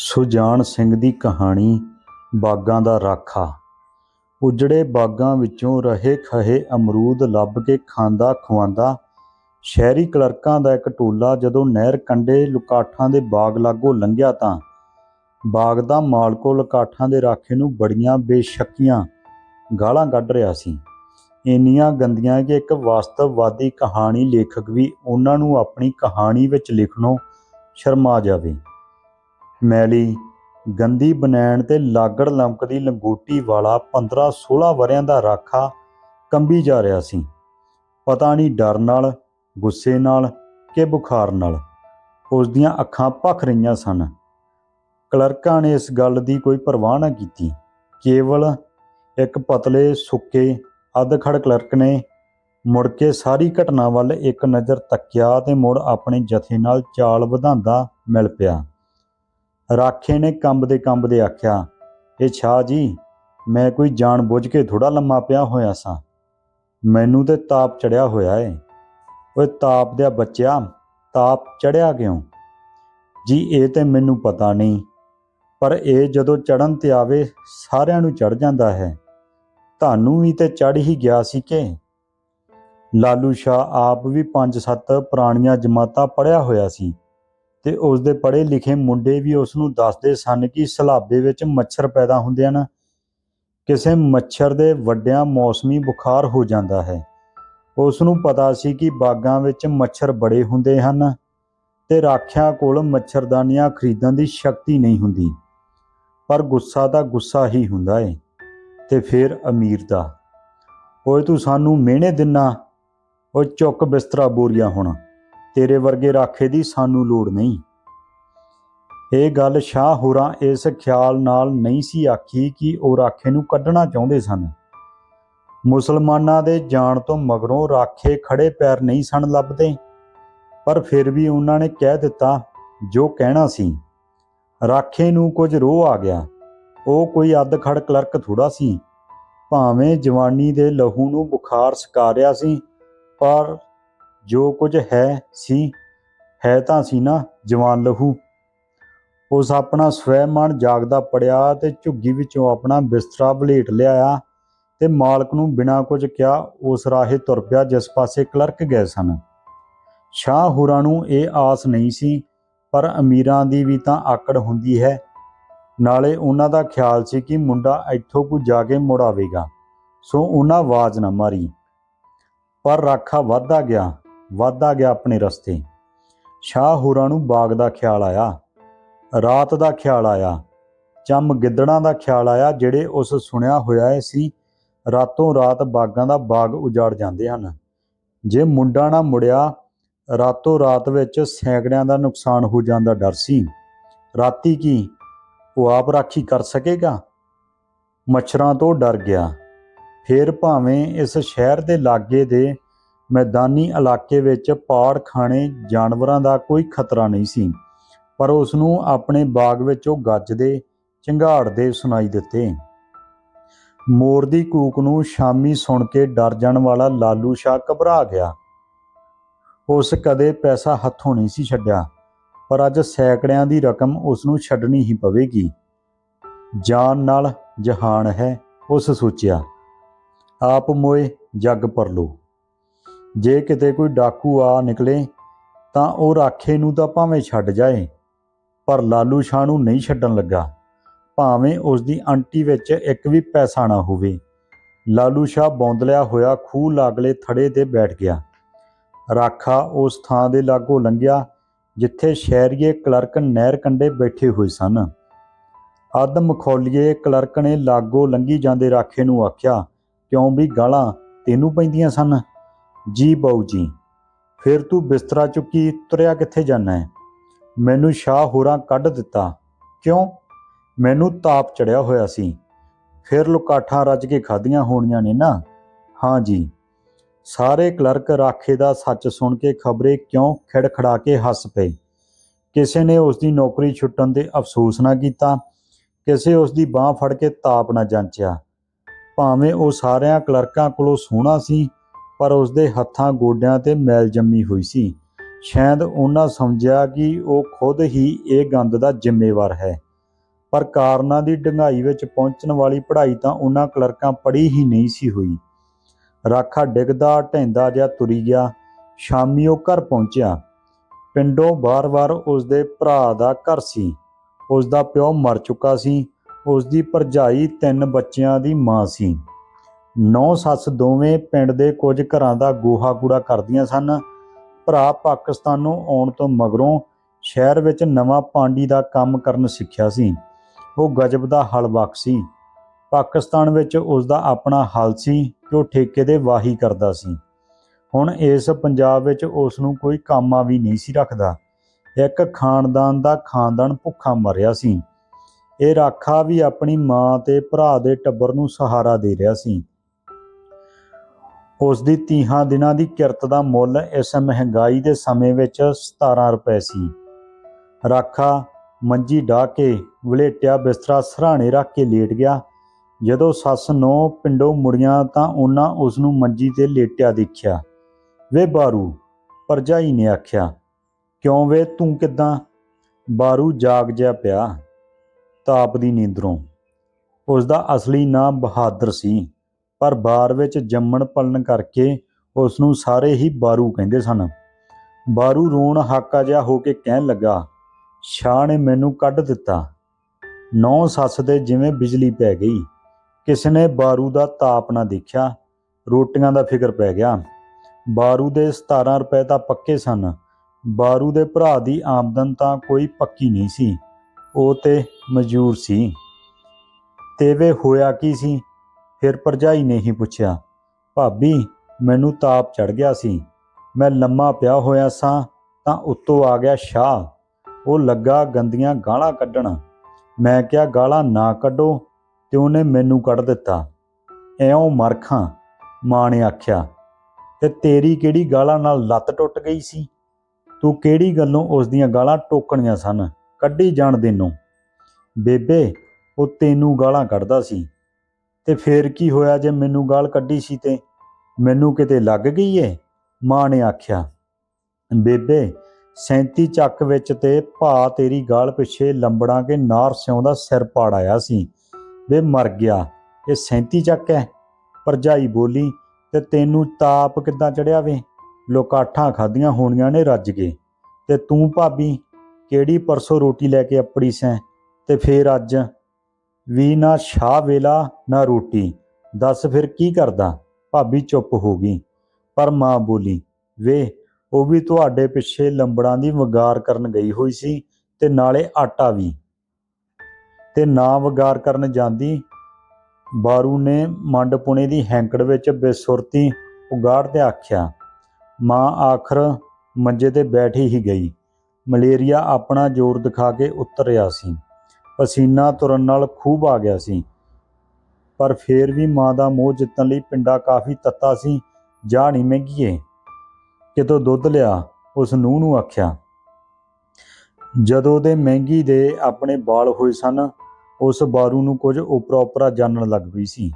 ਸੁਜਾਨ ਸਿੰਘ ਦੀ ਕਹਾਣੀ, ਬਾਗਾਂ ਦਾ ਰਾਖਾ। ਉਜੜੇ ਬਾਗਾਂ ਵਿੱਚੋਂ ਰਹੇ ਖਹੇ ਅਮਰੂਦ ਲੱਭ ਕੇ ਖਾਂਦਾ ਖਵਾਂਦਾ ਸ਼ਹਿਰੀ ਕਲਰਕਾਂ ਦਾ ਇੱਕ ਟੋਲਾ ਜਦੋਂ ਨਹਿਰ ਕੰਢੇ ਲੁਕਾਠਾਂ ਦੇ ਬਾਗ ਲਾਗੋਂ ਲੰਘਿਆ ਤਾਂ ਬਾਗ ਦਾ ਮਾਲਕੋ ਲੁਕਾਠਾਂ ਦੇ ਰਾਖੇ ਨੂੰ ਬੜੀਆਂ ਬੇਸ਼ੱਕੀਆਂ ਗਾਲਾਂ ਕੱਢ ਰਿਹਾ ਸੀ। ਇੰਨੀਆਂ ਗੰਦੀਆਂ ਕਿ ਇੱਕ ਵਾਸਤਵਵਾਦੀ ਕਹਾਣੀ ਲੇਖਕ ਵੀ ਉਹਨਾਂ ਨੂੰ ਆਪਣੀ ਕਹਾਣੀ ਵਿੱਚ ਲਿਖਣੋਂ ਸ਼ਰਮਾ ਜਾਵੇ। ਮੈਲੀ ਗੰਦੀ ਬਨੈਣ ਤੇ ਲਾਗੜ ਲਮਕਦੀ ਲੰਗੋਟੀ ਵਾਲਾ 15-16 ਵਰਿਆਂ ਦਾ ਰਾਖਾ ਕੰਬੀ ਜਾ ਰਿਹਾ ਸੀ। ਪਤਾ ਨਹੀਂ ਡਰ ਨਾਲ, ਗੁੱਸੇ ਨਾਲ ਕਿ ਬੁਖਾਰ ਨਾਲ ਉਸ ਦੀਆਂ ਅੱਖਾਂ ਭਖ ਰਹੀਆਂ ਸਨ। ਕਲਰਕਾਂ ਨੇ ਇਸ ਗੱਲ ਦੀ ਕੋਈ ਪਰਵਾਹ ਨਾ ਕੀਤੀ। ਕੇਵਲ ਇੱਕ ਪਤਲੇ, ਸੁੱਕੇ, ਅਧਖੜ ਕਲਰਕ ਨੇ ਮੁੜ ਕੇ ਸਾਰੀ ਘਟਨਾ ਵੱਲ ਇੱਕ ਨਜ਼ਰ ਤੱਕਿਆ ਤੇ ਮੁੜ ਆਪਣੇ ਜਥੇ ਨਾਲ ਚਾਲ ਵਧਾਉਂਦਾ ਮਿਲ ਪਿਆ। ਰਾਖੇ ਨੇ ਕੰਬਦੇ ਕੰਬਦੇ ਆਖਿਆ ਇਹ ਛਾ ਜੀ, ਮੈਂ ਕੋਈ ਜਾਣ ਬੁੱਝ ਕੇ ਥੋੜਾ ਲੰਮਾ ਪਿਆ ਹੋਇਆ ਸਾਂ। ਮੈਨੂੰ ਤੇ ਤਾਪ ਚੜਿਆ ਹੋਇਆ ਏ। ਓਏ ਤਾਪ ਦਿਆ ਬੱਚਿਆ, ਤਾਪ ਚੜਿਆ ਕਿਉਂ? ਜੀ, ਇਹ ਤੇ ਮੈਨੂੰ ਪਤਾ ਨਹੀਂ, ਪਰ ਇਹ ਜਦੋਂ ਚੜਨ ਤੇ ਆਵੇ, ਸਾਰਿਆਂ ਨੂੰ ਚੜ ਜਾਂਦਾ ਹੈ। ਤੁਹਾਨੂੰ ਵੀ ਤੇ ਚੜ ਹੀ ਗਿਆ ਸੀ ਕਿ? ਲਾਲੂ ਸ਼ਾਹ ਆਪ ਵੀ 5-7 ਪੁਰਾਣੀਆਂ ਜਮਾਤਾਂ ਪੜਿਆ ਹੋਇਆ ਸੀ। ਤੇ ਉਸ ਦੇ ਪੜ੍ਹੇ ਲਿਖੇ ਮੁੰਡੇ ਵੀ ਉਸ ਨੂੰ ਦੱਸਦੇ ਸਨ ਕਿ ਸਲਾਬੇ ਵਿੱਚ ਮੱਛਰ ਪੈਦਾ ਹੁੰਦੇ ਹਨ। ਕਿਸੇ ਮੱਛਰ ਦੇ ਵੱਡਿਆਂ ਮੌਸਮੀ ਬੁਖਾਰ ਹੋ ਜਾਂਦਾ ਹੈ। ਉਸ ਨੂੰ ਪਤਾ ਸੀ ਕਿ ਬਾਗਾਂ ਵਿੱਚ ਮੱਛਰ ਬੜੇ ਹੁੰਦੇ ਹਨ ਤੇ ਰਾਖਿਆਂ ਕੋਲ ਮੱਛਰਦਾਨੀਆਂ ਖਰੀਦਣ ਦੀ ਸ਼ਕਤੀ ਨਹੀਂ ਹੁੰਦੀ। ਪਰ ਗੁੱਸਾ ਤਾਂ ਗੁੱਸਾ ਹੀ ਹੁੰਦਾ ਏ ਤੇ ਫਿਰ ਅਮੀਰ ਦਾ, ਓਏ ਤੂੰ ਸਾਨੂੰ ਮਿਹਣੇ ਦਿਨਾ। ਓਏ ਚੁੱਕ ਬਿਸਤਰਾ ਬੋਰੀਆ ਹੁਣ। ਤੇਰੇ ਵਰਗੇ ਰਾਖੇ ਦੀ ਸਾਨੂੰ ਲੋੜ ਨਹੀਂ। ਇਹ ਗੱਲ ਸ਼ਾਹ ਹੋਰਾਂ ਇਸ ਖਿਆਲ ਨਾਲ ਨਹੀਂ ਸੀ ਆਖੀ ਕਿ ਉਹ ਰਾਖੇ ਨੂੰ ਕੱਢਣਾ ਚਾਹੁੰਦੇ ਸਨ। ਮੁਸਲਮਾਨਾਂ ਦੇ ਜਾਣ ਤੋਂ ਮਗਰੋਂ ਰਾਖੇ ਖੜੇ ਪੈਰ ਨਹੀਂ ਸਨ ਲੱਭਦੇ, ਪਰ ਫਿਰ ਵੀ ਉਹਨਾਂ ਨੇ ਕਹਿ ਦਿੱਤਾ, ਜੋ ਕਹਿਣਾ ਸੀ। ਰਾਖੇ ਨੂੰ ਕੁਝ ਰੋਹ ਆ ਗਿਆ। ਉਹ ਕੋਈ ਅੱਧ ਖੜ ਕਲਰਕ ਥੋੜਾ ਸੀ। ਭਾਵੇਂ ਜਵਾਨੀ ਦੇ ਲਹੂ ਨੂੰ ਬੁਖਾਰ ਸਕਾ ਰਿਹਾ ਸੀ, ਪਰ ਜੋ ਕੁਝ ਹੈ ਸੀ, ਹੈ ਤਾਂ ਸੀ ਨਾ, ਜਵਾਨ ਲਹੂ। ਉਸ ਆਪਣਾ ਸਵੈਮਾਨ ਜਾਗਦਾ ਪੜਿਆ ਤੇ ਝੁੱਗੀ ਵਿੱਚੋਂ ਆਪਣਾ ਬਿਸਤਰਾ ਬਲੇਟ ਲਿਆਇਆ ਤੇ ਮਾਲਕ ਨੂੰ ਬਿਨਾਂ ਕੁਝ ਕਿਹਾ ਉਸ ਰਾਹੇ ਤੁਰ ਪਿਆ, ਜਿਸ ਪਾਸੇ ਕਲਰਕ ਗਏ ਸਨ। ਸ਼ਾਹ ਹੁਰਾਂ ਨੂੰ ਇਹ ਆਸ ਨਹੀਂ ਸੀ, ਪਰ ਅਮੀਰਾਂ ਦੀ ਵੀ ਤਾਂ ਆਕੜ ਹੁੰਦੀ ਹੈ। ਨਾਲੇ ਉਹਨਾਂ ਦਾ ਖਿਆਲ ਸੀ ਕਿ ਮੁੰਡਾ ਇੱਥੋਂ ਕੋ ਜਾ ਕੇ ਮੁੜ ਆਵੇਗਾ, ਸੋ ਉਹਨਾਂ ਆਵਾਜ਼ ਨਾ ਮਾਰੀ। ਪਰ ਰਾਖਾ ਵੱਧਦਾ ਗਿਆ। ਵੱਧਦਾ ਗਿਆ ਆਪਣੇ ਰਸਤੇ। ਸ਼ਾਹ ਹੋਰਾਂ ਨੂੰ ਬਾਗ ਦਾ ਖਿਆਲ ਆਇਆ, ਰਾਤ ਦਾ ਖਿਆਲ ਆਇਆ, ਚੰਮ ਗਿੱਦੜਾਂ ਦਾ ਖਿਆਲ ਆਇਆ, ਜਿਹੜੇ ਉਸ ਸੁਣਿਆ ਹੋਇਆ ਸੀ, ਰਾਤੋਂ ਰਾਤ ਬਾਗਾਂ ਦਾ ਬਾਗ ਉਜਾੜ ਜਾਂਦੇ ਹਨ। ਜੇ ਮੁੰਡਾ ਨਾ ਮੁੜਿਆ, ਰਾਤੋਂ ਰਾਤ ਵਿੱਚ ਸੈਂਕੜਿਆਂ ਦਾ ਨੁਕਸਾਨ ਹੋ ਜਾਣ ਦਾ ਡਰ ਸੀ। ਰਾਤੀ ਕੀ ਉਹ ਆਪ ਰਾਖੀ ਕਰ ਸਕੇਗਾ? ਮੱਛਰਾਂ ਤੋਂ ਡਰ ਗਿਆ। ਫੇਰ ਭਾਵੇਂ ਇਸ ਸ਼ਹਿਰ ਦੇ ਲਾਗੇ ਦੇ ਮੈਦਾਨੀ ਇਲਾਕੇ ਵਿੱਚ ਪਾੜ ਖਾਣੇ ਜਾਨਵਰਾਂ ਦਾ ਕੋਈ ਖਤਰਾ ਨਹੀਂ ਸੀ, ਪਰ ਉਸ ਨੂੰ ਆਪਣੇ ਬਾਗ ਵਿੱਚ ਉਹ ਗੱਜਦੇ ਚਿੰਗਾੜਦੇ ਸੁਣਾਈ ਦਿੱਤੇ। ਮੋਰ ਦੀ ਕੂਕ ਨੂੰ ਸ਼ਾਮੀ ਸੁਣ ਕੇ ਡਰ ਜਾਣ ਵਾਲਾ ਲਾਲੂ ਸ਼ਾਹ ਘਬਰਾ ਗਿਆ। ਉਸ ਕਦੇ ਪੈਸਾ ਹੱਥੋਂ ਨਹੀਂ ਸੀ ਛੱਡਿਆ, ਪਰ ਅੱਜ ਸੈਕੜਿਆਂ ਦੀ ਰਕਮ ਉਸ ਨੂੰ ਛੱਡਣੀ ਹੀ ਪਵੇਗੀ। ਜਾਨ ਨਾਲ ਜਹਾਨ ਹੈ, ਉਸ ਸੋਚਿਆ। ਆਪ ਮੋਏ ਜੱਗ ਪਰ ਲੋ ਜੇ ਕਿਤੇ ਕੋਈ ਡਾਕੂ ਆ ਨਿਕਲੇ, ਤਾਂ ਉਹ ਰਾਖੇ ਨੂੰ ਤਾਂ ਭਾਵੇਂ ਛੱਡ ਜਾਏ, ਪਰ ਲਾਲੂ ਸ਼ਾਹ ਨੂੰ ਨਹੀਂ ਛੱਡਣ ਲੱਗਾ। ਭਾਵੇਂ ਉਸ ਦੀ ਅੰਟੀ ਵਿੱਚ ਇੱਕ ਵੀ ਪੈਸਾ ਨਾ ਹੋਵੇ। ਲਾਲੂ ਸ਼ਾਹ ਬੌਂਦਲਿਆ ਹੋਇਆ ਖੂਹ ਲਾਗਲੇ ਥੜੇ ਤੇ ਬੈਠ ਗਿਆ। ਰਾਖਾ ਉਸ ਥਾਂ ਦੇ ਲਾਗੋਂ ਲੰਘਿਆ, ਜਿੱਥੇ ਸ਼ਹਿਰੀਏ ਕਲਰਕ ਨਹਿਰ ਕੰਢੇ ਬੈਠੇ ਹੋਏ ਸਨ। ਅੱਧ ਮਖੌਲੀਏ ਕਲਰਕ ਨੇ ਲਾਗੋਂ ਲੰਘੀ ਜਾਂਦੇ ਰਾਖੇ ਨੂੰ ਆਖਿਆ, ਕਿਉਂ ਵੀ ਗਾਲਾਂ ਤੈਨੂੰ ਪੈਂਦੀਆਂ ਸਨ? ਜੀ ਬਾਊ ਜੀ, ਫਿਰ ਤੂੰ ਬਿਸਤਰਾ ਚੁੱਕੀ ਤੁਰਿਆ ਕਿੱਥੇ ਜਾਣਾ ਹੈ? ਮੈਨੂੰ ਸ਼ਾਹ ਹੋਰਾਂ ਕੱਢ ਦਿੱਤਾ। ਕਿਉਂ? ਮੈਨੂੰ ਤਾਪ ਚੜਿਆ ਹੋਇਆ ਸੀ। ਫਿਰ ਲੁਕਾਠਾਂ ਰੱਜ ਕੇ ਖਾਧੀਆਂ ਹੋਣੀਆਂ ਨੇ ਨਾ? ਹਾਂ ਜੀ। ਸਾਰੇ ਕਲਰਕ ਰਾਖੇ ਦਾ ਸੱਚ ਸੁਣ ਕੇ ਖਬਰੇ ਕਿਉਂ ਖਿੜਖੜਾ ਕੇ ਹੱਸ ਪਏ? ਕਿਸੇ ਨੇ ਉਸ ਦੀ ਨੌਕਰੀ ਛੁੱਟਣ ਤੇ ਅਫਸੋਸ ਨਾ ਕੀਤਾ? ਕਿਸੇ ਉਸ ਦੀ ਬਾਹ ਫੜ ਕੇ ਤਾਪ ਨਾ ਜਾਂਚਿਆ? ਭਾਵੇਂ ਉਹ ਸਾਰਿਆਂ ਕਲਰਕਾਂ ਕੋਲੋਂ ਸੋਹਣਾ ਸੀ ਪਰ ਉਸ ਦੇ ਹੱਥਾਂ ਗੋਡਿਆਂ ਤੇ ਮੈਲ ਜੰਮੀ ਹੋਈ ਸੀ। ਸ਼ਾਇਦ ਉਹਨਾਂ ਸਮਝਿਆ ਕਿ ਉਹ ਖੁਦ ਹੀ ਇਹ ਗੰਦ ਦਾ ਜ਼ਿੰਮੇਵਾਰ ਹੈ। ਪਰ ਕਾਰਨਾਂ ਦੀ ਡੰਗਾਈ ਵਿੱਚ ਪਹੁੰਚਣ ਵਾਲੀ ਪੜ੍ਹਾਈ ਤਾਂ ਉਹਨਾਂ ਕਲਰਕਾਂ ਪੜ੍ਹੀ ਹੀ ਨਹੀਂ ਸੀ ਹੋਈ। ਰਾਖਾ ਡਿੱਗਦਾ ਢੈਂਦਾ ਜਿਹਾ ਤੁਰੀ ਗਿਆ। ਸ਼ਾਮੀ ਉਹ ਘਰ ਪਹੁੰਚਿਆ। ਪਿੰਡੋਂ ਬਾਰ-ਬਾਰ ਉਸਦੇ ਭਰਾ ਦਾ ਘਰ ਸੀ। ਉਸ ਦਾ ਪਿਓ ਮਰ ਚੁੱਕਾ ਸੀ। ਉਸ ਦੀ ਭਰਜਾਈ ਤਿੰਨ ਬੱਚਿਆਂ ਦੀ ਮਾਂ ਸੀ। ਨੌ ਸੱਸ ਦੋਵੇਂ ਪਿੰਡ ਦੇ ਕੁਝ ਘਰਾਂ ਦਾ ਗੋਹਾ ਕੂੜਾ ਕਰਦੀਆਂ ਸਨ। ਭਰਾ ਪਾਕਿਸਤਾਨੋਂ ਆਉਣ ਤੋਂ ਮਗਰੋਂ ਸ਼ਹਿਰ ਵਿੱਚ ਨਵਾਂ ਪਾਂਡੀ ਦਾ ਕੰਮ ਕਰਨ ਸਿੱਖਿਆ ਸੀ। ਉਹ ਗਜਬ ਦਾ ਹਲਵਾਕ ਸੀ। ਪਾਕਿਸਤਾਨ ਵਿੱਚ ਉਸ ਦਾ ਆਪਣਾ ਹਲ ਸੀ ਕਿ ਉਹ ਠੇਕੇ ਦੇ ਵਾਹੀ ਕਰਦਾ ਸੀ। ਹੁਣ ਇਸ ਪੰਜਾਬ ਵਿੱਚ ਉਸ ਨੂੰ ਕੋਈ ਕਾਮਾ ਵੀ ਨਹੀਂ ਸੀ ਰੱਖਦਾ। ਇੱਕ ਖਾਨਦਾਨ ਦਾ ਖਾਨਦਾਨ ਭੁੱਖਾ ਮਰਿਆ ਸੀ। ਇਹ ਰਾਖਾ ਵੀ ਆਪਣੀ ਮਾਂ ਤੇ ਭਰਾ ਦੇ ਟੱਬਰ ਨੂੰ ਸਹਾਰਾ ਦੇ ਰਿਹਾ ਸੀ। ਉਸ ਦੀ ਤੀਹਾਂ ਦਿਨਾਂ ਦੀ ਕਿਰਤ ਦਾ ਮੁੱਲ ਇਸ ਮਹਿੰਗਾਈ ਦੇ ਸਮੇਂ ਵਿੱਚ 17 ਰੁਪਏ ਸੀ। ਰਾਖਾ ਮੰਜੀ ਢਾ ਕੇ ਵਲੇਟਿਆ ਬਿਸਤਰਾ ਸਰਾਣੇ ਰੱਖ ਕੇ ਲੇਟ ਗਿਆ। ਜਦੋਂ ਸੱਸ ਨੂੰ ਪਿੰਡੋਂ ਮੁੜੀਆਂ ਤਾਂ ਉਹਨਾਂ ਉਸ ਨੂੰ ਮੰਜੀ ਤੇ ਲੇਟਿਆ ਦੇਖਿਆ। ਵੇ ਬਾਰੂ, ਪਰਜਾਈ ਨੇ ਆਖਿਆ, ਕਿਉਂ ਵੇ ਤੂੰ ਕਿਦਾਂ? ਬਾਰੂ ਜਾਗ ਜਿਹਾ ਪਿਆ, ਤਾਪ ਦੀ ਨੀਂਦਰੋਂ। ਉਸ ਦਾ ਅਸਲੀ ਨਾਮ ਬਹਾਦਰ ਸੀ। ਪਰ ਬਾਰ ਵਿੱਚ ਜੰਮਣ ਪਲਣ ਕਰਕੇ ਉਸ ਨੂੰ ਸਾਰੇ ਹੀ ਬਾਰੂ ਕਹਿੰਦੇ ਸਨ। ਬਾਰੂ ਰੋਣ ਹਾਕਾ ਜਿਹਾ ਹੋ ਕੇ ਕਹਿਣ ਲੱਗਾ, ਸ਼ਾਹ ਨੇ ਮੈਨੂੰ ਕੱਢ ਦਿੱਤਾ। ਨੌ ਸੱਸ ਦੇ ਜਿਵੇਂ ਬਿਜਲੀ ਪੈ ਗਈ। ਕਿਸੇ ਨੇ ਬਾਰੂ ਦਾ ਤਾਪ ਨਾ ਦੇਖਿਆ। ਰੋਟੀਆਂ ਦਾ ਫਿਕਰ ਪੈ ਗਿਆ। ਬਾਰੂ ਦੇ 17 ਰੁਪਏ ਤਾਂ ਪੱਕੇ ਸਨ। ਬਾਰੂ ਦੇ ਭਰਾ ਦੀ ਆਮਦਨ ਤਾਂ ਕੋਈ ਪੱਕੀ ਨਹੀਂ ਸੀ। ਉਹ ਤੇ ਮਜ਼ਦੂਰ ਸੀ। ਤੇਵੇ ਹੋਇਆ ਕੀ ਸੀ? ਫਿਰ ਭਰਜਾਈ ਨੇ ਹੀ ਪੁੱਛਿਆ, ਭਾਬੀ, ਮੈਨੂੰ ਤਾਪ ਚੜ ਗਿਆ ਸੀ। ਮੈਂ ਲੰਮਾ ਪਿਆ ਹੋਇਆ ਸਾਂ, ਤਾਂ ਉੱਤੋਂ ਆ ਗਿਆ ਸ਼ਾਹ। ਉਹ ਲੱਗਾ ਗੰਦੀਆਂ ਗਾਲਾਂ ਕੱਢਣ। ਮੈਂ ਕਿਹਾ, ਗਾਲਾਂ ਨਾ ਕੱਢੋ, ਤੇ ਉਹਨੇ ਮੈਨੂੰ ਕੱਢ ਦਿੱਤਾ। ਐਉਂ ਮਰਖਾਂ, ਮਾਂ ਨੇ ਆਖਿਆ। ਤੇ ਤੇਰੀ ਕਿਹੜੀ ਗਾਲਾਂ ਨਾਲ ਲੱਤ ਟੁੱਟ ਗਈ ਸੀ? ਤੂੰ ਕਿਹੜੀ ਗੱਲੋਂ ਉਸ ਦੀਆਂ ਗਾਲਾਂ ਟੋਕਣੀਆਂ ਸਨ? ਕੱਢੀ ਜਾਣ ਦੇ ਬੇਬੇ, ਉਹ ਤੈਨੂੰ ਗਾਲਾਂ ਕੱਢਦਾ ਸੀ। ਤੇ ਫੇਰ ਕੀ ਹੋਇਆ ਜੇ ਮੈਨੂੰ ਗਾਲ ਕੱਢੀ ਸੀ ਤੇ ਮੈਨੂੰ ਕਿਤੇ ਲੱਗ ਗਈ ਏ? ਮਾਂ ਨੇ ਆਖਿਆ, ਬੇਬੇ 37 ਚੱਕ ਵਿੱਚ ਤੇ ਭਾ ਤੇਰੀ ਗਾਲ ਪਿੱਛੇ ਲੰਬੜਾਂ ਕੇ ਨਾਰ ਸਿਉਂ ਦਾ ਸਿਰ ਪਾੜ ਆਇਆ ਸੀ। ਵੇ ਮਰ ਗਿਆ, ਇਹ 37 ਚੱਕ ਹੈ ਪਰਜਾਈ ਬੋਲੀ, ਤੇ ਤੈਨੂੰ ਤਾਪ ਕਿੱਦਾਂ ਚੜਿਆ ਵੇ? ਲੋਕਾਠਾਂ ਖਾਧੀਆਂ ਹੋਣੀਆਂ ਨੇ ਰੱਜ ਕੇ। ਤੇ ਤੂੰ ਭਾਬੀ, ਕਿਹੜੀ ਪਰਸੋਂ ਰੋਟੀ ਲੈ ਕੇ ਆਪੜੀ ਸੈਂ? ਤੇ ਫੇਰ ਅੱਜ ਵੀ ਨਾ ਸ਼ਾਹ ਵੇਲਾ, ਨਾ ਰੋਟੀ। ਦੱਸ ਫਿਰ ਕੀ ਕਰਦਾ? ਭਾਬੀ ਚੁੱਪ ਹੋ ਗਈ। ਪਰ ਮਾਂ ਬੋਲੀ ਵੇ ਉਹ ਵੀ ਤੁਹਾਡੇ ਪਿੱਛੇ ਲੰਬੜਾਂ ਦੀ ਵਗਾਰ ਕਰਨ ਗਈ ਹੋਈ ਸੀ ਤੇ ਨਾਲੇ ਆਟਾ ਵੀ। ਤੇ ਨਾ ਵਗਾਰ ਕਰਨ ਜਾਂਦੀ, ਬਾਰੂ ਨੇ ਮੰਡ ਪੁਣੇ ਦੀ ਹੈਂਕੜ ਵਿੱਚ ਬੇਸੁਰਤੀ ਉਗਾੜ ਤੇ ਆਖਿਆ, ਮਾਂ ਆਖਰ ਮੰਜੇ ਤੇ ਬੈਠੀ ਹੀ ਗਈ। ਮਲੇਰੀਆ ਆਪਣਾ ਜ਼ੋਰ ਦਿਖਾ ਕੇ ਉਤਰਿਆ ਸੀ। ਪਸੀਨਾ ਤੁਰਨ ਨਾਲ ਖੂਬ ਆ ਗਿਆ ਸੀ। ਪਰ ਫੇਰ ਵੀ ਮਾਂ ਦਾ ਮੋਹ ਜਿੱਤਣ ਲਈ ਪਿੰਡਾ ਕਾਫੀ ਤੱਤਾ ਸੀ। ਜਾ ਨਹੀਂ ਮਹਿੰਗੀਏ ਕਿਤੋਂ ਦੁੱਧ ਲਿਆ, ਉਸ ਨੂੰਹ ਨੂੰ ਆਖਿਆ, ਜਦੋਂ ਦੇ ਮਹਿੰਗੀ ਦੇ ਆਪਣੇ ਬਾਲ ਹੋਏ ਸਨ, ਉਸ ਬਾਰੂ ਨੂੰ ਕੁਝ ਉਪਰਾ ਉਪਰਾ ਜਾਣਨ ਲੱਗ ਪਈ ਸੀ।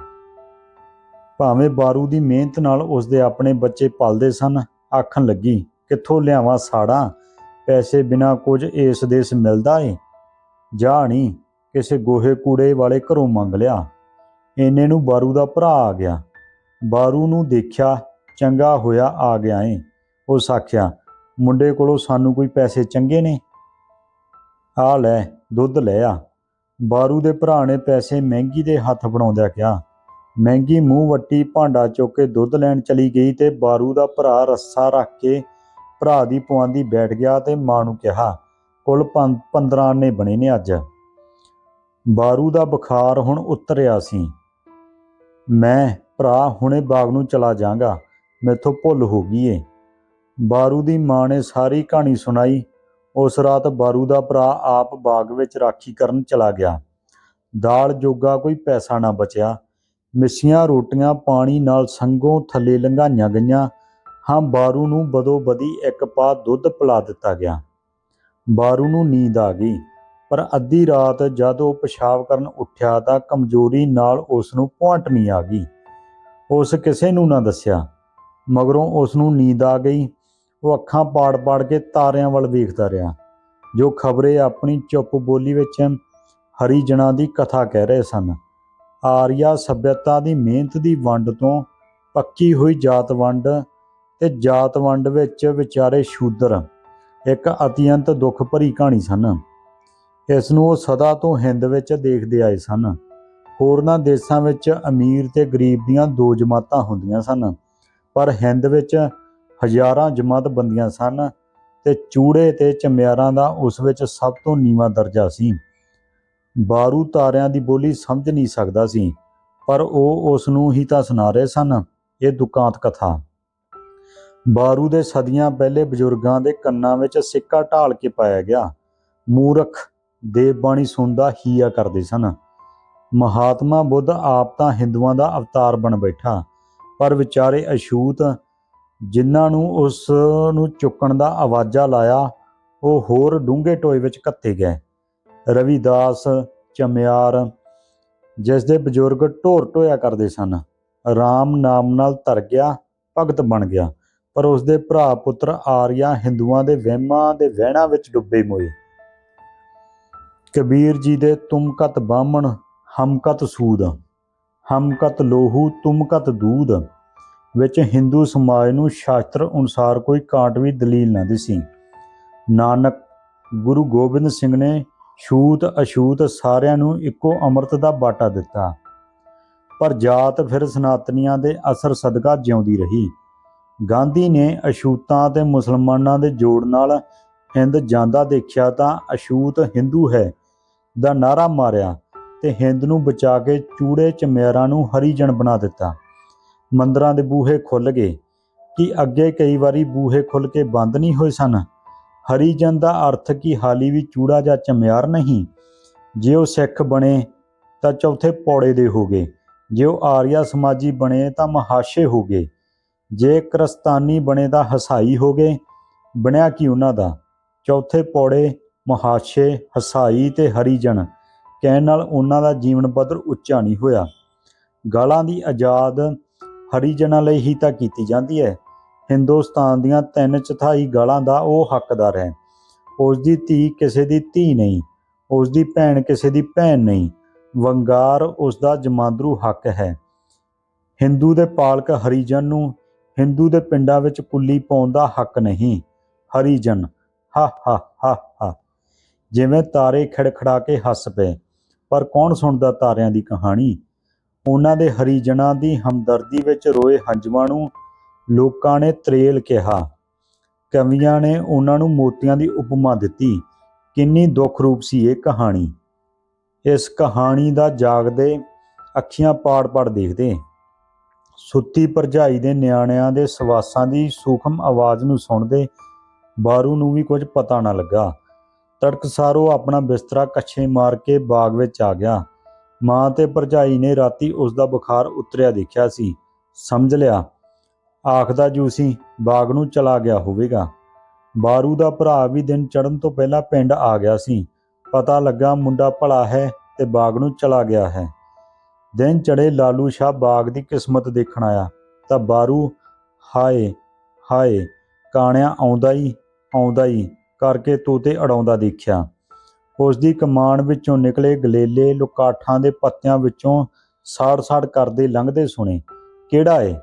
ਭਾਵੇਂ ਬਾਰੂ ਦੀ ਮਿਹਨਤ ਨਾਲ ਉਸ ਦੇ ਆਪਣੇ ਬੱਚੇ ਪਲਦੇ ਸਨ, ਆਖਣ ਲੱਗੀ, ਕਿੱਥੋਂ ਲਿਆਵਾਂ ਸਾੜਾ? ਪੈਸੇ ਬਿਨਾ ਕੁਝ ਇਸ ਦੇਸ ਮਿਲਦਾ ਏ? ਜਾ ਨਹੀਂ ਕਿਸੇ ਗੋਹੇ ਕੂੜੇ ਵਾਲੇ ਘਰੋਂ ਮੰਗ ਲਿਆ। ਇੰਨੇ ਨੂੰ ਬਾਰੂ ਦਾ ਭਰਾ ਆ ਗਿਆ। ਬਾਰੂ ਨੂੰ ਦੇਖਿਆ, ਚੰਗਾ ਹੋਇਆ ਆ ਗਿਆ ਏ। ਉਸ ਆਖਿਆ ਮੁੰਡੇ ਕੋਲੋਂ ਸਾਨੂੰ ਕੋਈ ਪੈਸੇ ਚੰਗੇ ਨੇ? ਆ ਲੈ, ਦੁੱਧ ਲੈ ਆ। ਬਾਰੂ ਦੇ ਭਰਾ ਨੇ ਪੈਸੇ ਮਹਿੰਗੀ ਦੇ ਹੱਥ ਬਣਾਉਂਦਿਆਂ ਕਿਹਾ, ਮਹਿੰਗੀ ਮੂੰਹ ਵੱਟੀ ਭਾਂਡਾ ਚੁੱਕ ਕੇ ਦੁੱਧ ਲੈਣ ਚਲੀ ਗਈ ਤੇ ਬਾਰੂ ਦਾ ਭਰਾ ਰੱਸਾ ਰੱਖ ਕੇ ਭਰਾ ਦੀ ਪਵਾਂਦੀ ਬੈਠ ਗਿਆ ਤੇ ਮਾਂ ਨੂੰ ਕਿਹਾ ਕੁੱਲ 15 ਨੇ ਬਣੇ ਨੇ ਅੱਜ। ਬਾਰੂ ਦਾ ਬੁਖਾਰ ਹੁਣ ਉਤਰਿਆ ਸੀ। ਮੈਂ, ਭਰਾ ਹੁਣੇ ਬਾਗ ਨੂੰ ਚਲਾ ਜਾਗਾ ਮੈਥੋਂ ਭੁੱਲ ਹੋ ਗਈ ਏ ਬਾਰੂ ਦੀ ਮਾਂ ਨੇ ਸਾਰੀ ਕਹਾਣੀ ਸੁਣਾਈ। ਉਸ ਰਾਤ ਬਾਰੂ ਦਾ ਭਰਾ ਆਪ ਬਾਗ ਵਿੱਚ ਰਾਖੀ ਕਰਨ ਚਲਾ ਗਿਆ। ਦਾਲ ਜੋਗਾ ਕੋਈ ਪੈਸਾ ਨਾ ਬਚਿਆ। ਮਿੱਸੀਆਂ, ਰੋਟੀਆਂ, ਪਾਣੀ ਨਾਲ ਸੰਗੋਂ ਥੱਲੇ ਲੰਘਾਈਆਂ ਗਈਆਂ। ਹਾਂ, ਬਾਰੂ ਨੂੰ ਬਦੋ ਬਦੀ ਇੱਕ ਪਾ ਦੁੱਧ ਪਿਲਾ ਦਿੱਤਾ ਗਿਆ। ਬਾਰੂ ਨੂੰ ਨੀਂਦ ਆ ਗਈ, ਪਰ ਅੱਧੀ ਰਾਤ ਜਦ ਉਹ ਪਿਸ਼ਾਬ ਕਰਨ ਉੱਠਿਆ ਤਾਂ ਕਮਜ਼ੋਰੀ ਨਾਲ ਉਸ ਨੂੰ ਪੁਆਂਟ ਨਹੀਂ ਆ ਗਈ। ਉਸ ਕਿਸੇ ਨੂੰ ਨਾ ਦੱਸਿਆ। ਮਗਰੋਂ ਉਸ ਨੂੰ ਨੀਂਦ ਆ ਗਈ। ਉਹ ਅੱਖਾਂ ਪਾੜ-ਪਾੜ ਕੇ ਤਾਰਿਆਂ ਵੱਲ ਵੇਖਦਾ ਰਿਹਾ, ਜੋ ਖਬਰੇ ਆਪਣੀ ਚੁੱਪ ਬੋਲੀ ਵਿੱਚ ਹਰੀ ਜਣਾ ਦੀ ਕਥਾ ਕਹਿ ਰਹੇ ਸਨ। ਆਰੀਆ ਸਭਿਅਤਾ ਦੀ ਮਿਹਨਤ ਦੀ ਵੰਡ ਤੋਂ ਪੱਕੀ ਹੋਈ ਜਾਤ ਵੰਡ ਤੇ ਜਾਤ ਵੰਡ ਵਿੱਚ ਵਿਚਾਰੇ ਸ਼ੂਦਰ। ਇੱਕ ਅਤਿਅੰਤ ਦੁੱਖ ਭਰੀ ਕਹਾਣੀ ਸਨ। ਇਸ ਨੂੰ ਉਹ ਸਦਾ ਤੋਂ ਹਿੰਦ ਵਿੱਚ ਦੇਖਦੇ ਆਏ ਸਨ। ਹੋਰਨਾਂ ਦੇਸ਼ਾਂ ਵਿੱਚ ਅਮੀਰ ਤੇ ਗਰੀਬ ਦੀਆਂ ਦੋ ਜਮਾਤਾਂ ਹੁੰਦੀਆਂ ਸਨ, ਪਰ ਹਿੰਦ ਵਿੱਚ ਹਜ਼ਾਰਾਂ ਜਮਾਤ ਬੰਦੀਆਂ ਸਨ ਤੇ ਚੂੜੇ ਤੇ ਚਮਿਆਰਾਂ ਦਾ ਉਸ ਵਿੱਚ ਸਭ ਤੋਂ ਨੀਵਾਂ ਦਰਜਾ ਸੀ। ਬਾਰੂ ਤਾਰਿਆਂ ਦੀ ਬੋਲੀ ਸਮਝ ਨਹੀਂ ਸਕਦਾ ਸੀ, ਪਰ ਉਹ ਉਸ ਨੂੰ ਹੀ ਤਾਂ ਸੁਣਾ ਰਹੇ ਸਨ। ਇਹ ਦੁਕਾਂਤ ਕਥਾ। ਬਾਰੂ ਦੇ ਸਦੀਆਂ ਪਹਿਲੇ ਬਜ਼ੁਰਗਾਂ ਦੇ ਕੰਨਾਂ ਵਿੱਚ ਸਿੱਕਾ ਢਾਲ ਕੇ ਪਾਇਆ ਗਿਆ। ਮੂਰਖ ਦੇਵ ਬਾਣੀ ਸੁਣਦਾ ਹੀਆ ਕਰਦੇ ਸਨ। ਮਹਾਤਮਾ ਬੁੱਧ ਆਪ ਤਾਂ ਹਿੰਦੂਆਂ ਦਾ ਅਵਤਾਰ ਬਣ ਬੈਠਾ, ਪਰ ਵਿਚਾਰੇ ਅਸ਼ੂਤ ਜਿਨ੍ਹਾਂ ਨੂੰ ਉਸ ਨੂੰ ਚੁੱਕਣ ਦਾ ਆਵਾਜ਼ਾ ਲਾਇਆ, ਉਹ ਹੋਰ ਡੂੰਘੇ ਟੋਏ ਵਿੱਚ ਕੱਤੇ ਗਏ। ਰਵਿਦਾਸ, ਚਮਿਆਰ, ਜਿਸ ਦੇ ਬਜ਼ੁਰਗ ਢੋਰ ਢੋਇਆ ਕਰਦੇ ਸਨ, ਰਾਮ ਨਾਮ ਨਾਲ ਧਰ ਗਿਆ, ਭਗਤ ਬਣ ਗਿਆ। ਪਰ ਉਸ ਦੇ ਭਰਾ ਪੁੱਤਰ ਆਰੀਆ ਹਿੰਦੂਆਂ ਦੇ ਵਹਿਮਾਂ ਦੇ ਵਹਿਣਾਂ ਵਿੱਚ ਡੁੱਬੇ ਮੋਏ। ਕਬੀਰ ਜੀ ਦੇ ਤੁਮਕਤ ਬਾਹਮਣ ਹਮਕਤ ਸੂਦ ਹਮਕਤ ਲੋਹੂ ਤੁਮਕਤ ਦੂਦ, ਵਿੱਚ ਹਿੰਦੂ ਸਮਾਜ ਨੂੰ ਸ਼ਾਸਤਰ ਅਨੁਸਾਰ ਕੋਈ ਕਾਂਟਵੀ ਦਲੀਲ ਨਾ ਦਿਸੀ। ਨਾਨਕ, ਗੁਰੂ ਗੋਬਿੰਦ ਸਿੰਘ ਨੇ ਛੂਤ ਅਛੂਤ ਸਾਰਿਆਂ ਨੂੰ ਇੱਕੋ ਅੰਮ੍ਰਿਤ ਦਾ ਬਾਟਾ ਦਿੱਤਾ। ਪਰ ਜਾਤ ਫਿਰ ਸਨਾਤਨੀਆਂ ਦੇ ਅਸਰ ਸਦਕਾ ਜਿਉਂਦੀ ਰਹੀ। ਗਾਂਧੀ ਨੇ ਅਛੂਤਾਂ ਅਤੇ ਮੁਸਲਮਾਨਾਂ ਦੇ ਜੋੜ ਨਾਲ ਹਿੰਦ ਜਾਂਦਾ ਦੇਖਿਆ ਤਾਂ ਅਛੂਤ ਹਿੰਦੂ ਹੈ ਦਾ ਨਾਰਾ ਮਾਰਿਆ ਤੇ ਹਿੰਦ ਨੂੰ ਬਚਾ ਕੇ ਚੂੜੇ ਚਮਿਆਰਾਂ ਨੂੰ ਹਰੀਜਨ ਬਣਾ ਦਿੱਤਾ। ਮੰਦਰਾਂ ਦੇ ਬੂਹੇ ਖੁੱਲ ਗਏ ਕਿ ਅੱਗੇ ਕਈ ਵਾਰੀ ਬੂਹੇ ਖੁੱਲ ਕੇ ਬੰਦ ਨਹੀਂ ਹੋਏ ਸਨ। ਹਰੀਜਨ ਦਾ ਅਰਥ ਕੀ ਹਾਲੀ ਵੀ ਚੂੜਾ ਜਾਂ ਚਮਿਆਰ ਨਹੀਂ। ਜੇ ਉਹ ਸਿੱਖ ਬਣੇ ਤਾਂ ਚੌਥੇ ਪੌੜੇ ਦੇ ਹੋ ਗਏ। ਜੇ ਉਹ ਆਰੀਆ ਸਮਾਜੀ ਬਣੇ ਤਾਂ ਮਹਾਸ਼ੇ ਹੋ ਗਏ। ਜੇ ਕਰਸਤਾਨੀ ਬਣੇ ਦਾ ਹਸਾਈ ਹੋ ਗਏ। ਬਣਿਆ ਕੀ ਉਹਨਾਂ ਦਾ? ਚੌਥੇ ਪੌੜੇ, ਮਹਾਸ਼ੇ, ਹਸਾਈ ਤੇ ਹਰੀਜਨ ਕਹਿਣ ਨਾਲ ਉਹਨਾਂ ਦਾ ਜੀਵਨ ਪੱਧਰ ਉੱਚਾ ਨਹੀਂ ਹੋਇਆ। ਗਾਲਾਂ ਦੀ ਆਜ਼ਾਦ ਹਰੀਜਨਾਂ ਲਈ ਹੀ ਤਾਂ ਕੀਤੀ ਜਾਂਦੀ ਹੈ। ਹਿੰਦੁਸਤਾਨ ਦੀਆਂ ਤਿੰਨ ਚੌਥਾਈ ਗਾਲਾਂ ਦਾ ਉਹ ਹੱਕਦਾਰ ਹੈ। ਉਸ ਦੀ ਧੀ ਕਿਸੇ ਦੀ ਧੀ ਨਹੀਂ ਉਸ ਦੀ ਭੈਣ ਕਿਸੇ ਦੀ ਭੈਣ ਨਹੀਂ। ਵੰਗਾਰ ਉਸ ਦਾ ਜਮਾਂਦਰੂ ਹੱਕ ਹੈ। ਹਿੰਦੂ ਦੇ ਪਾਲਕ ਹਰੀਜਨ ਨੂੰ ਹਿੰਦੂ ਦੇ ਪਿੰਡਾਂ ਵਿੱਚ ਕੁੱਲੀ ਪਾਉਣ ਦਾ ਹੱਕ ਨਹੀਂ। ਹਰੀਜਨ ਹਾ ਹਾ ਹਾ ਹਾ। ਜਿਵੇਂ ਤਾਰੇ ਖੜਖੜਾ ਕੇ ਹੱਸ ਪਏ, ਪਰ ਕੌਣ ਸੁਣਦਾ ਤਾਰਿਆਂ ਦੀ ਕਹਾਣੀ? ਉਹਨਾਂ ਦੇ ਹਰੀਜਨਾਂ ਦੀ ਹਮਦਰਦੀ ਵਿੱਚ ਰੋਏ ਹੰਝੂਆਂ ਨੂੰ ਲੋਕਾਂ ਨੇ ਤਰੇਲ ਕਿਹਾ। ਕਵੀਆਂ ਨੇ ਉਹਨਾਂ ਨੂੰ ਮੋਤੀਆਂ ਦੀ ਉਪਮਾ ਦਿੱਤੀ। ਕਿੰਨੀ ਦੁੱਖ ਰੂਪ ਸੀ ਇਹ ਕਹਾਣੀ। ਇਸ ਕਹਾਣੀ ਦਾ ਜਾਗਦੇ ਅੱਖੀਆਂ ਪਾੜ-ਪਾੜ ਦੇਖਦੇ। ਸੁੱਤੀ ਭਰਜਾਈ ਦੇ ਨਿਆਣਿਆਂ ਦੇ ਸਵਾਸਾਂ ਦੀ ਸੂਖਮ ਆਵਾਜ਼ ਨੂੰ ਸੁਣਦੇ ਬਾਰੂ ਨੂੰ ਵੀ ਕੁਝ ਪਤਾ ਨਾ ਲੱਗਾ। ਤੜਕਸਾਰੋ ਆਪਣਾ ਬਿਸਤਰਾ ਕੱਛੇ ਮਾਰ ਕੇ ਬਾਗ ਵਿੱਚ ਆ ਗਿਆ। ਮਾਂ ਤੇ ਭਰਜਾਈ ਨੇ ਰਾਤੀ ਉਸ ਦਾ ਬੁਖਾਰ ਉਤਰਿਆ ਦੇਖਿਆ ਸੀ। ਸਮਝ ਲਿਆ। ਆਖਦਾ ਜੂਸੀ ਬਾਗ ਨੂੰ ਚਲਾ ਗਿਆ ਹੋਵੇਗਾ। ਬਾਰੂ ਦਾ ਭਰਾ ਵੀ ਦਿਨ ਚੜਨ ਤੋਂ ਪਹਿਲਾਂ ਪਿੰਡ ਆ ਗਿਆ ਸੀ। ਪਤਾ ਲੱਗਾ ਮੁੰਡਾ ਭਲਾ ਹੈ ਤੇ ਬਾਗ ਨੂੰ ਚਲਾ ਗਿਆ ਹੈ। ਦਿਨ ਚੜੇ ਲਾਲੂ ਸ਼ਾਹ ਬਾਗ ਦੀ ਕਿਸਮਤ ਦੇਖਣ ਆਇਆ। ਤਾਂ ਬਾਰੂ, ਹਾਏ ਹਾਏ, ਕਾਣਿਆ ਆਉਂਦਾ ਹੀ ਆਉਂਦਾ ਹੀ ਕਰਕੇ ਤੋਤੇ ਅੜਾਉਂਦਾ ਦੇਖਿਆ। ਉਸ ਦੀ ਕਮਾਨ ਵਿੱਚੋਂ ਨਿਕਲੇ ਗਲੇਲੇ ਲੁਕਾਠਾਂ ਦੇ ਪੱਤਿਆਂ ਵਿੱਚੋਂ ਸਾੜ-ਸਾੜ ਕਰਦੇ ਲੰਘਦੇ ਸੁਣੇ। ਕਿਹੜਾ ਏ?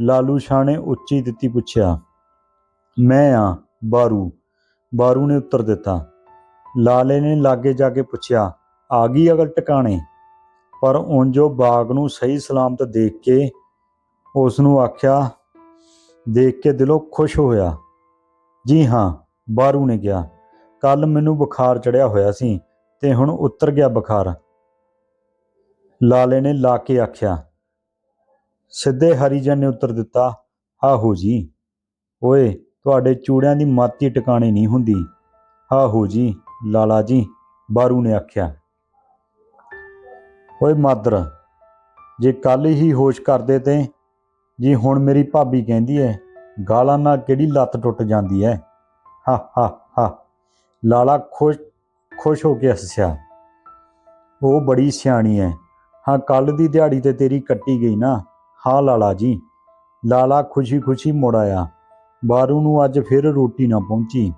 ਲਾਲੂ ਸ਼ਾਹ ਨੇ ਉੱਚੀ ਦਿੱਤੀ ਪੁੱਛਿਆ। ਮੈਂ ਆ, ਬਾਰੂ। ਬਾਰੂ ਨੇ ਉੱਤਰ ਦਿੱਤਾ। ਲਾਲੇ ਨੇ ਲਾਗੇ ਜਾ ਕੇ ਪੁੱਛਿਆ, ਆ ਗਈ ਅਗਲ ਟਿਕਾਣੇ? ਪਰ ਉਂਝੋ ਬਾਗ ਨੂੰ ਸਹੀ ਸਲਾਮਤ ਦੇਖ ਕੇ ਉਸ ਨੂੰ ਆਖਿਆ, ਦੇਖ ਕੇ ਦਿਲੋਂ ਖੁਸ਼ ਹੋਇਆ। ਜੀ ਹਾਂ ਬਾਰੂ ਨੇ ਕਿਹਾ ਕੱਲ ਮੈਨੂੰ ਬੁਖਾਰ ਚੜਿਆ ਹੋਇਆ ਸੀ ਤੇ ਹੁਣ ਉਤਰ ਗਿਆ ਬੁਖਾਰ। ਲਾਲੇ ਨੇ ਲਾ ਕੇ ਆਖਿਆ, ਸਿੱਧੇ ਹਰੀਜਨ ਨੇ ਉੱਤਰ ਦਿੱਤਾ, ਆਹੋ ਜੀ। ਓਏ, ਤੁਹਾਡੇ ਚੂੜਿਆਂ ਦੀ ਮਾਤੀ ਟਿਕਾਣੇ ਨਹੀਂ ਹੁੰਦੀ। ਆਹੋ ਜੀ, ਲਾਲਾ ਜੀ ਬਾਰੂ ਨੇ ਆਖਿਆ। ਓਏ ਮਾਦਰ, ਜੇ ਕੱਲ ਹੀ ਹੋਸ਼ ਕਰਦੇ ਤੇ, ਜੀ ਹੁਣ ਮੇਰੀ ਭਾਬੀ ਕਹਿੰਦੀ ਐ, ਗਾਲਾਂ ਨਾਲ ਕਿਹੜੀ ਲੱਤ ਟੁੱਟ ਜਾਂਦੀ ਐ? ਹਾ ਹਾ ਹਾ। ਲਾਲਾ ਖੁਸ਼ ਖੁਸ਼ ਹੋ ਕੇ ਹੱਸਿਆ। ਉਹ ਬੜੀ ਸਿਆਣੀ ਐ। ਹਾਂ ਕੱਲ ਦੀ ਦਿਹਾੜੀ ਤੇ ਤੇਰੀ ਕੱਟੀ ਗਈ ਨਾ। ਹਾਂ, ਲਾਲਾ ਜੀ। ਲਾਲਾ ਖੁਸ਼ੀ-ਖੁਸ਼ੀ ਮੁੜ ਆਇਆ। ਬਾਰੂ ਨੂੰ ਅੱਜ ਫਿਰ ਰੋਟੀ ਨਾ ਪਹੁੰਚੀ।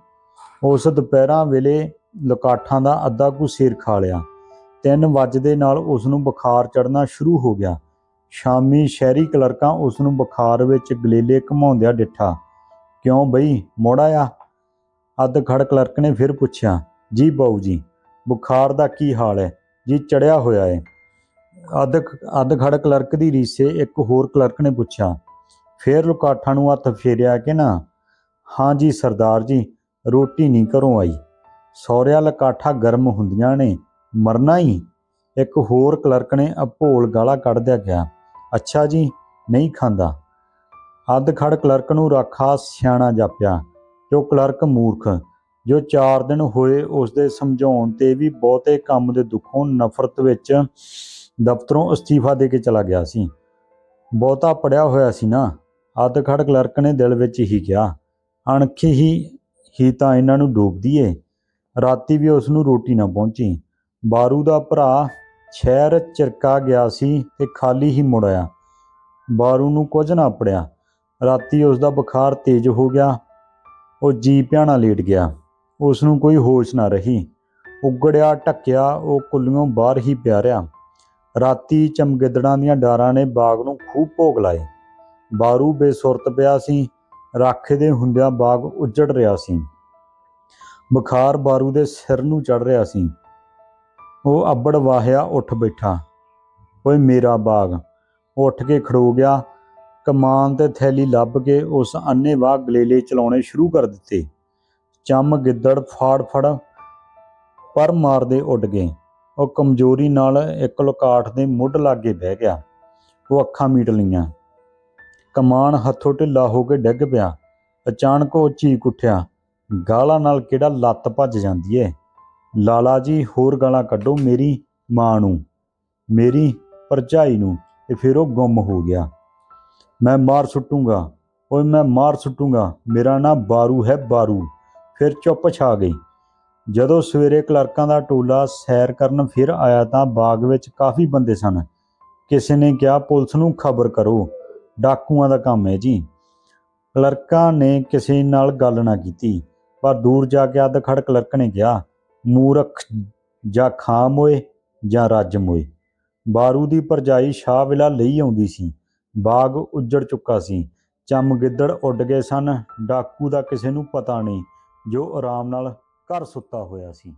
ਉਸ ਦੁਪਹਿਰਾਂ ਵੇਲੇ ਲਕਾਠਾਂ ਦਾ ਅੱਧਾ ਕੁ ਸਿਰ ਖਾ ਲਿਆ। 3 ਵਜੇ ਨਾਲ ਉਸ ਨੂੰ ਬੁਖਾਰ ਚੜਨਾ ਸ਼ੁਰੂ ਹੋ ਗਿਆ। ਸ਼ਾਮੀ ਸ਼ਹਿਰੀ ਕਲਰਕਾਂ ਉਸ ਨੂੰ ਬੁਖਾਰ ਵਿੱਚ ਗਲੇਲੇ ਘਮਾਉਂਦਿਆਂ ਡਿੱਠਾ। ਕਿਉਂ ਬਈ, ਮੋੜਾ ਆ ਅੱਧ ਖੜ ਕਲਰਕ ਨੇ ਫਿਰ ਪੁੱਛਿਆ, ਜੀ ਬਾਊ ਜੀ, ਬੁਖਾਰ ਦਾ ਕੀ ਹਾਲ ਹੈ? ਜੀ ਚੜਿਆ ਹੋਇਆ ਹੈ ਅੱਧ ਅੱਧ ਖੜ ਕਲਰਕ ਦੀ ਰੀਸੇ ਇੱਕ ਹੋਰ ਕਲਰਕ ਨੇ ਪੁੱਛਿਆ, ਫੇਰ ਲੁਕਾਠਾਂ ਨੂੰ ਹੱਥ ਫੇਰਿਆ ਕਿ ਨਾ? ਹਾਂ ਜੀ, ਸਰਦਾਰ ਜੀ, ਰੋਟੀ ਨਹੀਂ ਘਰੋਂ ਆਈ। ਸੌਰਿਆ ਲਕਾਠਾ ਗਰਮ ਹੁੰਦੀਆਂ ਨੇ। ਮਰਨਾ ਹੀ। ਇੱਕ ਹੋਰ ਕਲਰਕ ਨੇ ਅਭੋਲ ਗਾਲਾ ਕੱਢਦਿਆ ਗਿਆ ਅੱਛਾ ਜੀ, ਨਹੀਂ ਖਾਂਦਾ। ਅੱਧ ਖੜ ਕਲਰਕ ਨੂੰ ਰਾਖਾ ਸਿਆਣਾ ਜਾਪਿਆ, ਜੋ ਕਲਰਕ ਮੂਰਖ, ਜੋ 4 ਦਿਨ ਹੋਏ ਉਸ ਦੇ ਸਮਝਾਉਣ ਤੇ ਵੀ ਬਹੁਤੇ ਕੰਮ ਦੇ ਦੁੱਖੋਂ ਨਫ਼ਰਤ ਵਿੱਚ ਦਫ਼ਤਰੋਂ ਅਸਤੀਫਾ ਦੇ ਕੇ ਚਲਾ ਗਿਆ ਸੀ। ਬਹੁਤਾ ਪੜਿਆ ਹੋਇਆ ਸੀ ਨਾ? ਅੱਧ ਖੜ ਕਲਰਕ ਨੇ ਦਿਲ ਵਿੱਚ ਹੀ ਕਿਹਾ, ਅਣਖੀ ਹੀ ਹੀ ਤਾਂ ਇਹਨਾਂ ਨੂੰ ਡੋਬਦੀ ਏ ਰਾਤੀ ਵੀ ਉਸ ਨੂੰ ਰੋਟੀ ਨਾ ਪਹੁੰਚੀ। ਬਾਰੂ ਦਾ ਭਰਾ ਸ਼ਹਿਰ ਚਿਰਕਾ ਗਿਆ ਸੀ ਤੇ ਖਾਲੀ ਹੀ ਮੁੜ ਆਇਆ। ਬਾਰੂ ਨੂੰ ਕੁਝ ਨਾ ਪੜਿਆ ਰਾਤੀ ਉਸ ਦਾ ਬੁਖਾਰ ਤੇਜ਼ ਹੋ ਗਿਆ। ਉਹ ਜੀ ਪਿਆਣਾ ਲੇਟ ਗਿਆ। ਉਸ ਨੂੰ ਕੋਈ ਹੋਸ਼ ਨਾ ਰਹੀ। ਉਗੜਿਆ ਟੱਕਿਆ ਉਹ ਕੁੱਲੀਓਂ ਬਾਹਰ ਹੀ ਪਿਆ ਰਿਹਾ। ਰਾਤੀ ਚਮਗਿੱਦੜਾਂ ਦੀਆਂ ਡਾਰਾਂ ਨੇ ਬਾਗ ਨੂੰ ਖੂਬ ਭੋਗ ਲਾਏ। ਬਾਰੂ ਬੇਸੁਰਤ ਪਿਆ ਸੀ। ਰਾਖੇ ਦੇ ਹੁੰਦਿਆਂ ਬਾਗ ਉੱਜੜ ਰਿਹਾ ਸੀ। ਬੁਖਾਰ ਬਾਰੂ ਦੇ ਸਿਰ ਨੂੰ ਚੜ ਰਿਹਾ ਸੀ। ਉਹ ਅੱਬੜ ਵਾਹਿਆ ਉੱਠ ਬੈਠਾ। ਓਏ ਮੇਰਾ ਬਾਗ। ਉੱਠ ਕੇ ਖੜੋ ਗਿਆ। ਕਮਾਨ ਤੇ ਥੈਲੀ ਲੱਭ ਕੇ ਉਸ ਅੰਨੇਵਾਹ ਗਲੇਲੇ ਚਲਾਉਣੇ ਸ਼ੁਰੂ ਕਰ ਦਿੱਤੇ। ਚੰਮ ਗਿੱਦੜ ਫਾੜ ਫੜ ਪਰ ਮਾਰਦੇ ਉੱਡ ਗਏ। ਉਹ ਕਮਜ਼ੋਰੀ ਨਾਲ ਇੱਕ ਲੁਕਾਠ ਦੇ ਮੁੱਢ ਲਾਗੇ ਬਹਿ ਗਿਆ। ਉਹ ਅੱਖਾਂ ਮੀਟ ਲਈਆਂ। ਕਮਾਨ ਹੱਥੋਂ ਢਿੱਲਾ ਹੋ ਕੇ ਡਿੱਗ ਪਿਆ। ਅਚਾਨਕ ਉਹ ਚੀਕ ਉੱਠਿਆ। ਗਾਲਾਂ ਨਾਲ ਕਿਹੜਾ ਲੱਤ ਭੱਜ ਜਾਂਦੀ ਏ? ਲਾਲਾ ਜੀ, ਹੋਰ ਗਾਲਾਂ ਕੱਢੋ ਮੇਰੀ ਮਾਂ ਨੂੰ, ਮੇਰੀ ਭਰਜਾਈ ਨੂੰ, ਤੇ ਫਿਰ ਉਹ ਗੁੰਮ ਹੋ ਗਿਆ। ਮੈਂ ਮਾਰ ਸੁੱਟੂਗਾ, ਓਏ ਮੈਂ ਮਾਰ ਸੁੱਟੂਗਾ, ਮੇਰਾ ਨਾਂ ਬਾਰੂ ਹੈ ਬਾਰੂ। ਫਿਰ ਚੁੱਪ ਛਾ ਗਈ। ਜਦੋਂ ਸਵੇਰੇ ਕਲਰਕਾਂ ਦਾ ਟੋਲਾ ਸੈਰ ਕਰਨ ਫਿਰ ਆਇਆ ਤਾਂ ਬਾਗ ਵਿੱਚ ਕਾਫੀ ਬੰਦੇ ਸਨ। ਕਿਸੇ ਨੇ ਕਿਹਾ, ਪੁਲਿਸ ਨੂੰ ਖਬਰ ਕਰੋ, ਡਾਕੂਆਂ ਦਾ ਕੰਮ ਹੈ ਜੀ। ਕਲਰਕਾਂ ਨੇ ਕਿਸੇ ਨਾਲ ਗੱਲ ਨਾ ਕੀਤੀ, ਪਰ ਦੂਰ ਜਾ ਕੇ ਅੱਧ ਖੜ ਕਲਰਕ ਨੇ ਕਿਹਾ ਮੂਰਖ ਜਾਂ ਖਾਮ ਹੋਏ ਜਾਂ ਰੱਜਮ ਹੋਏ। ਬਾਰੂ ਦੀ ਪਰਜਾਈ ਸ਼ਾਹ ਵਿਲਾ ਲਈ ਆਉਂਦੀ ਸੀ। ਬਾਗ ਉੱਜੜ ਚੁੱਕਾ ਸੀ। ਚਮ ਗਿੱਦੜ ਉੱਡ ਗਏ ਸਨ। ਡਾਕੂ ਦਾ ਕਿਸੇ ਨੂੰ ਪਤਾ ਨਹੀਂ, ਜੋ ਆਰਾਮ ਨਾਲ ਘਰ ਸੁੱਤਾ ਹੋਇਆ ਸੀ।